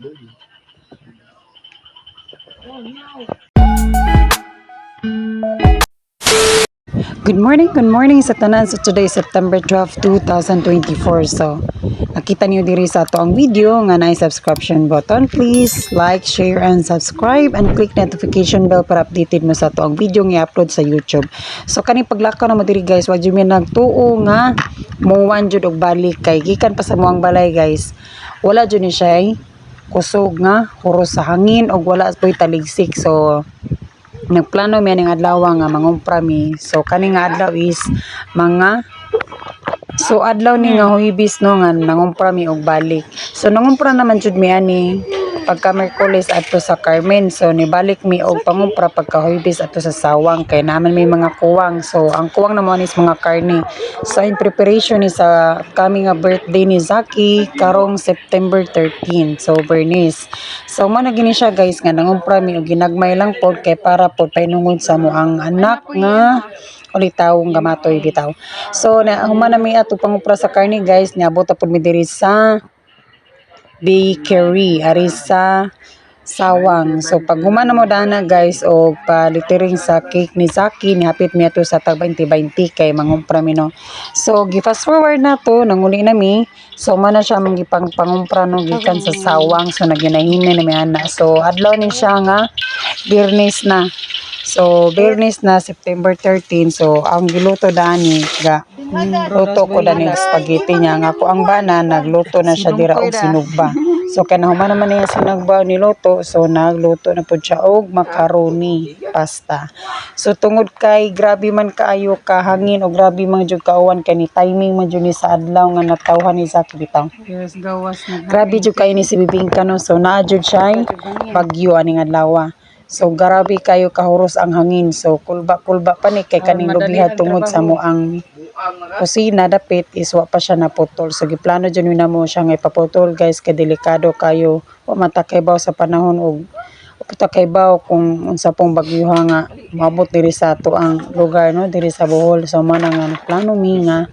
Good morning, good morning sa tanan sa today September 12, 2024. So, nakita niyo diri sa ato ang video nga na subscription button. Please like, share and subscribe and click notification bell para updated mo sa ato ang video nga upload sa YouTube. So kani paglakaw na mo diri guys, wa jud mi nagtuo nga muwan jud og balik kay gikan pa sa muang balay guys. Wala jud ni siya eh, kusog nga huros sa hangin og wala po'y taligsik. So nagplano mi ning adlaw nga mangumpra mi. So kani nga adlaw is mga So adlaw ni nga huibis no nga nangumpra mi og balik. So nangumpra naman jud mi ani pagka Merkulis adto sa Carmen. So nibalik mi og pangumpra pagka huibis adto sa Sawang kay naman may mga kuwang. So ang kuwang naman is mga karne. So in preparation ni sa kami nga birthday ni Zaki karong September 13. So Bernice. So mo na gini siya guys nga nangumpra mi og ginagmay lang pod kay para pod painungod sa mo ang anak nga ulitaw gamatoy bitaw. So na ang manami ato pangupra sa karne guys niabot ta mi diri sa bakery ari sa sawang. So pag humana mo dana guys o palitiring sa cake ni Zaki nihapit mi ato sa tag 20-20 kay mangumpra mi no. So gi fast forward na to nanguli na mi. So mana siya mang gipang pangumpra no gikan sa sawang so naginahinay na mi ana. So adlaw ni siya nga Birnis na. So, Bernis na September 13. So, ang giluto dani ga luto ko dani spaghetti niya nga ko ang bana nagluto na siya dira og sinugba. So kanahuman naman niya sinugba niluto so nagluto na pud siya og macaroni pasta. So tungod kay grabe man kaayo ka hangin o grabe man jud kauwan kay ni timing man jud ni sa adlaw nga natawhan ni sa bitaw. Yes, gawas na. Grabe jud kay ni si Bibingka no. So naa jud siya bagyo aning adlaw. So grabe kayo kahuros ang hangin. So kulba-kulba pa ni kay kaning madali lubiha tungod sa mo ang kusina dapit is wa pa siya naputol. So giplano jud na mo siya nga ipaputol guys kay delikado kayo. Wa matakaybaw sa panahon og patakaybaw kung unsa pong bagyuha nga maabot diri sa ato ang lugar no diri sa Bohol. So man nga plano mi nga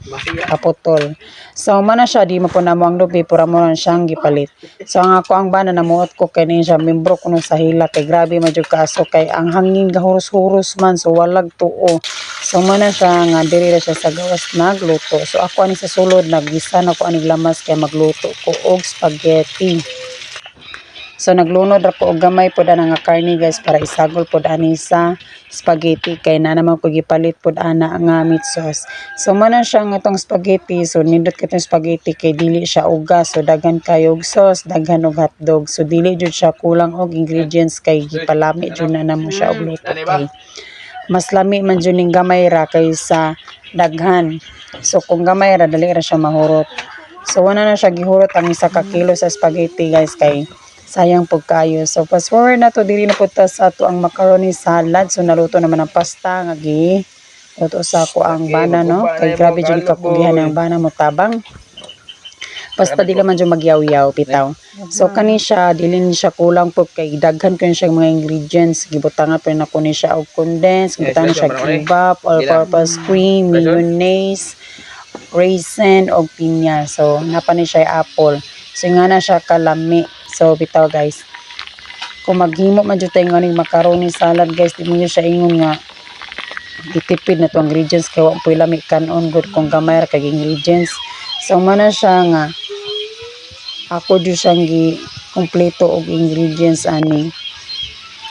kaputol. So man na siya di mo namo ang lubi pura mo lang siyang gipalit. So ang ako ang bana namuot ko kay siya membro kuno sa hila kay grabe man jud kaaso kay ang hangin gahuros-huros man so walag tuo. So man na siya nga diri na siya sa gawas nagluto. So ako ani sa sulod naggisa na ko ani lamas kay magluto ko og spaghetti. So naglunod ra ko og gamay pod ana nga karne guys para isagol pod ani sa spaghetti kay na naman ko gipalit pod ana nga meat sauce. So man na siya nga tong spaghetti so nindot ka tong spaghetti kay dili siya ugas so daghan kayo og sauce daghan og hotdog. So dili jud siya kulang og ingredients kay gipalami jud na namo siya og luto kay mas lami man jud ning gamay ra kaysa daghan. So kung gamay ra dali ra siya mahurot. So wala na siya gihurot ang isa ka kilo sa spaghetti guys kay sayang pug kayo. So fast forward na to diri na ta sa ato ang macaroni salad. So naluto naman ang pasta nga gi luto sa ako ang bana no. Kay grabe jud kakugihan ang bana mo tabang. Basta dili man jud magyaw-yaw bitaw. So kani siya dili ni siya kulang po kay daghan ko siya mga ingredients. Gibutangan pa na ko ni siya og condensed, gibutangan siya kibap, all-purpose cream, mayonnaise, raisin og pinya. So napa ni siya apple. So nga na siya kalami. So bitaw guys. Kung maghimo man jud tayo nganing macaroni salad guys, di mo siya ingon nga gitipid na to ingredients kay wa po lami kanon good kung gamay ra kay ingredients. So mana siya nga ako jud siyang gi kompleto og ingredients ani.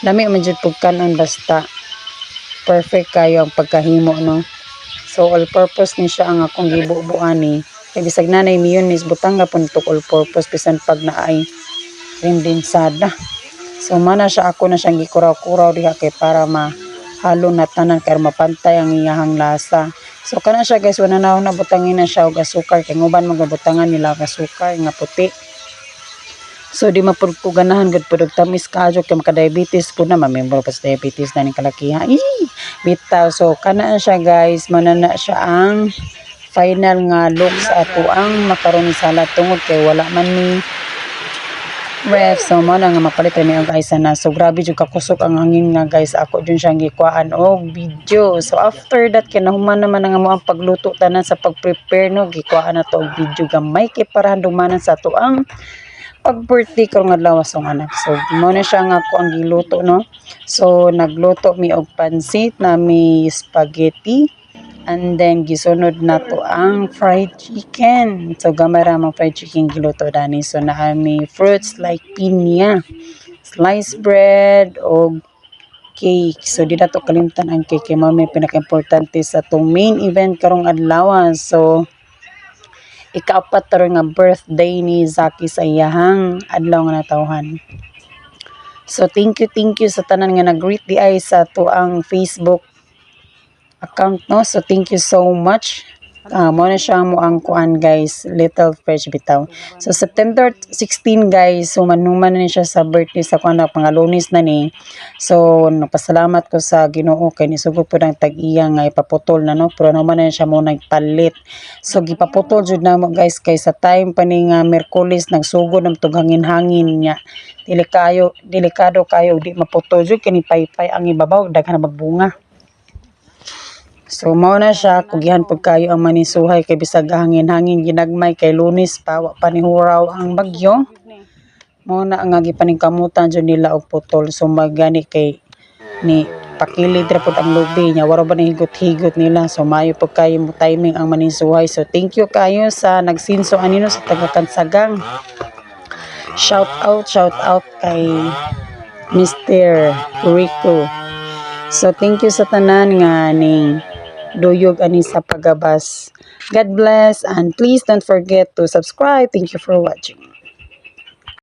Lami man jud pug kanon basta perfect kayo ang pagkahimo no. So all purpose ni siya ang akong gibubuan ni. Kay bisag nanay mayonnaise butang nga pun all purpose bisan pag naay condensada. So mana siya ako na siyang gikuraw-kuraw diha kay para ma halo na tanan kay mapantay ang iyahang lasa. So kana siya guys wala na na butangin na siya og asukar kay nguban mga butangan nila og asukar nga puti. So di mapud ko ganahan gud pud og tamis kaayo kay maka diabetes pud na mamembro pa sa diabetes na ning kalakiha. Ih, bitaw so kana siya guys manana siya ang final nga look sa ato ang macaroni salad tungod kay wala man ni ref so mo na nga mapalit mi ang isa na so grabe jud kakusok ang hangin nga guys. Ako dun siyang gikuan og video. So after that kinahuman naman nga mo ang pagluto tanan sa pag-prepare no? Gikuan na to og video. Gamay kay para dumanan sa ato ang pag-birthday karong adlaw sa akong anak. So mo na siya nga ako ang giluto no. So nagluto mi og pansit na mi spaghetti and then gisunod na to ang fried chicken. So gamay ra mang fried chicken giluto dani. So naa mi fruits like pinya, sliced bread og cake. So di na to kalimtan ang cake kay mao may pinaka-importante sa tong main event karong adlaw. So ikaapat taro nga birthday ni Zaki sa iyahang adlaw nga natawhan. So thank you thank you sa tanan nga nag-greet di ay sa to ang Facebook account no. So thank you so much. Ah, mo na siya mo ang kuan guys, Little Fresh bitaw. So September 16 guys, so manuman na siya sa birthday sa kuan na pangalunis na ni. So nagpasalamat ko sa Ginoo kay nisugod po ng tag-iya nga ipaputol na no, pero naman na siya mo nagpalit. So gipaputol jud na mo guys kay sa time pa ni nga Miyerkules nagsugod ng tug hangin-hangin niya. Dili kayo, delikado kayo di maputol jud kini paypay ang ibabaw daghan magbunga. So mao na siya kugihan pud kayo ang manisuhay kay bisag hangin-hangin ginagmay kay lunis pa wa ni ang bagyo. Mao na nga gipaningkamutan jud nila og putol so magani kay ni pakilid ra pud ang lubi niya wala ba na higot-higot nila so mayo pud kayo mo timing ang manisuhay so thank you kayo sa nagsinso anino sa taga Kansagang shout out shout out kay Mr. Rico So thank you sa tanan nga ning duyog ani sa pagabas. God bless and please don't forget to subscribe. Thank you for watching.